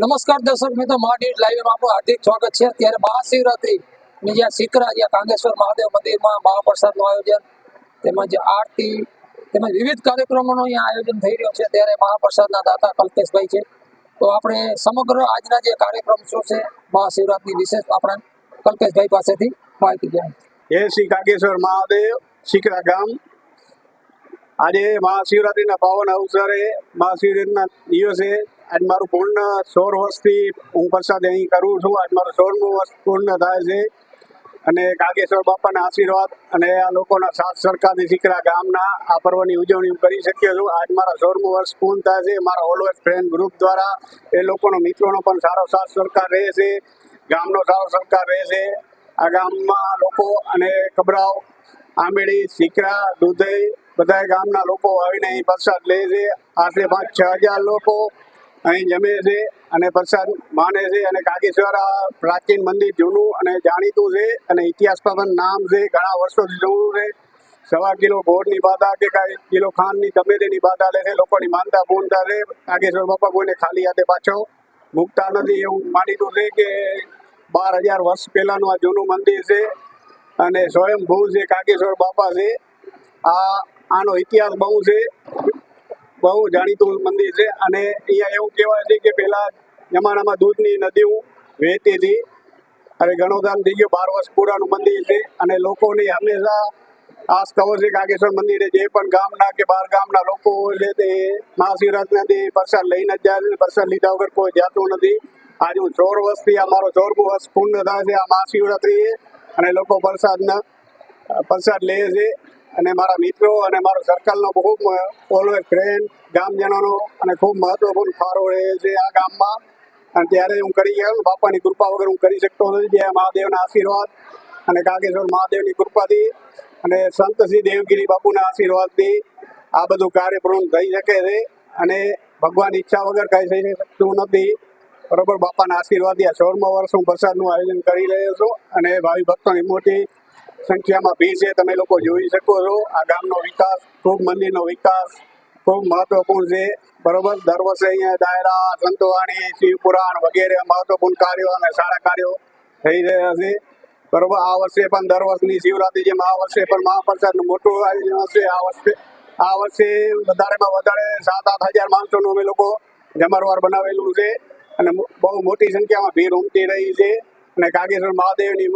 નમસ્કાર દર્શક મિત્રો મહાડીર લાઈવમાં આપણું હાર્દિક સ્વાગત છે. અત્યારે મહાશિવરાત્રી ની જ્યાં શિખરા જ્યાં કાંગેશ્વર મહાદેવ મંદિરમાં મહાપ્રસાદનું આયોજન, તેમજ આરતી, તેમજ વિવિધ કાર્યક્રમોનું અહીંયા આયોજન થઈ રહ્યું છે. ત્યારે મહાપ્રસાદના દાતા કલ્પેશભાઈ છે. તો આપણે સમગ્ર આજના જે કાર્યક્રમ શું છે? મહાશિવરાત્રી વિશેષ આપણે કલ્પેશભાઈ પાસેથી માહિતી જાણ જય શ્રી કાગેશ્વર મહાદેવ શિકરા ગામ. આજે મહાશિવરાત્રિના પાવન અવસરે, મહાશિવરાત્રિના દિવસે આજ મારું પૂર્ણ સોળ વર્ષથી હું પ્રસાદ અહીં કરું છું. આજ મારું સોળમું વર્ષ પૂર્ણ થાય છે. અને કાગેશ્વર બાપાના આશીર્વાદ અને આ લોકોના સાથ સરકારની શીકરા ગામના આ પર્વની ઉજવણી હું કરી શક્યો છું. આજ મારા સોળમું વર્ષ પૂર્ણ થાય છે. મારા ઓલવેઝ ફ્રેન્ડ ગ્રુપ દ્વારા એ લોકોનો મિત્રોનો પણ સારો સાથ સરકાર રહે છે. ગામનો સારો સરકાર રહે છે. આ ગામમાં લોકો અને કબરાવ, આંબેડી શીકરા દુધઈ બધા ગામના લોકો આવીને અહીં પ્રસાદ લે છે. આશરે પાંચ છ હજાર લોકો અહીં જમે છે અને પ્રસાદ માને છે અને કાગેશ્વર પ્રાચીન મંદિર જૂનું અને જાણીતું છે અને ઇતિહાસ પણ નામ છે, ઘણા વર્ષોથી જૂનું છે. સવા કિલો ગોળની બાધા કે કાંઈ કિલો ખાંડની ગમે તેની બાધા લે છે, લોકોની માનતા પૂર્ણ રહે કાગેશ્વર બાપા કોઈને ખાલી હાથે પાછો મૂકતા નથી એવું માનીતું છે કે બાર હજાર વર્ષ પહેલાનું આ જૂનું મંદિર છે અને સ્વયંભૂ છે કાગેશ્વર બાપા છે, આ, આનો ઇતિહાસ બહુ છે. બહુ જાણીતું મંદિર છે અને અહીંયા એવું કહેવાય છે કે પહેલાં જમાનામાં દૂધની નદીઓ વહેતી હતી. હવે ઘણો ધામ થઈ ગયો, બાર વર્ષ પુરાનું મંદિર છે અને લોકોની હંમેશા આસ કવો છે કાગેશ્વર મંદિરે જે પણ ગામના કે બાર ગામના લોકો છે તે મહાશિવરાત્રિથી પ્રસાદ લઈને જ જાય પ્રસાદ લીધા વગર કોઈ જાતું નથી. આજે હું ચોર વર્ષથી આ મારો ચોરમું વર્ષ પૂર્ણ થાય છે આ મહાશિવરાત્રિએ અને લોકો પ્રસાદના, પ્રસાદ લે છે. અને મારા મિત્રો અને મારો સર્કલનો ખૂબ ઓલવેઝ ફ્રેન્ડ ગામજનોનો અને ખૂબ મહત્વપૂર્ણ ફાળો રહે છે આ ગામમાં. અને ત્યારે હું કરી ગયો, બાપાની કૃપા વગર હું કરી શકતો નથી. જય મહાદેવના આશીર્વાદ અને કાગેશ્વર મહાદેવની કૃપાથી અને સંત શ્રી દેવગીરી બાપુના આશીર્વાદથી આ બધું કાર્ય પૂર્ણ થઈ શકે છે અને ભગવાન ઈચ્છા વગર કાંઈ થઈ શકતું નથી. બરોબર, બાપાના આશીર્વાદથી આ સોળમા વર્ષ હું પ્રસાદનું આયોજન કરી રહ્યો છું અને ભાવિ ભક્તોની મોટી સંખ્યામાં ભી છે. તમે લોકો જોઈ શકો છો. આ ગામનો વિકાસ, ખૂબ મંદિરનો વિકાસ, ખૂબ મહત્વપૂર્ણ છે. બરોબર? દર વર્ષે અહીંયા ડાયરા, સંતવાણી, શિવપુરાણ વગેરે મહત્વપૂર્ણ કાર્યો અને સારા કાર્યો થઈ રહ્યા છે. બરોબર? આ વર્ષે પણ દર વર્ષની શિવરાત્રી જેમ આ વર્ષે પણ મહાપ્રસાદનું મોટું આયોજન હશે. આ વર્ષે આ વર્ષે વધારેમાં વધારે સાત આઠ હજાર માણસોનું અમે લોકો જમણવાર બનાવેલું છે. અને બહુ મોટી સંખ્યામાં ભીડ ઉમટી રહી છે. અને કાગેશ્વર મહાદેવની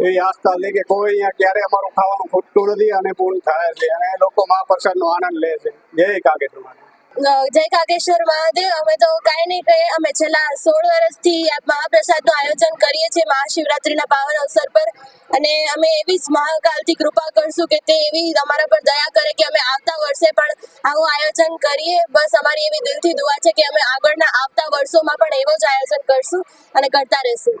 એવી આસ્થા છે કે કોઈ અહીંયા ક્યારે અમારું ખાવાનું ખૂટતું નથી અને પૂર્ણ થાય છે અને લોકો મહાપ્રસાદનો આનંદ લે છે. જય કાગેશ્વર જય કાગેશ્વર મહાદેવ. અમે તો કાંઈ નહીં કહીએ. અમે છેલ્લા સોળ વર્ષથી મહાપ્રસાદનું આયોજન કરીએ છીએ મહાશિવરાત્રિના પાવન અવસર પર. અને અમે એવી જ મહાકાલથી કૃપા કરશું કે તે એવી અમારા પર દયા કરે કે અમે આવતા વર્ષે પણ આવું આયોજન કરીએ. બસ અમારી એવી દિલથી દુઆ છે કે અમે આગળના આવતા વર્ષોમાં પણ એવો જ આયોજન કરશું અને કરતા રહેશું.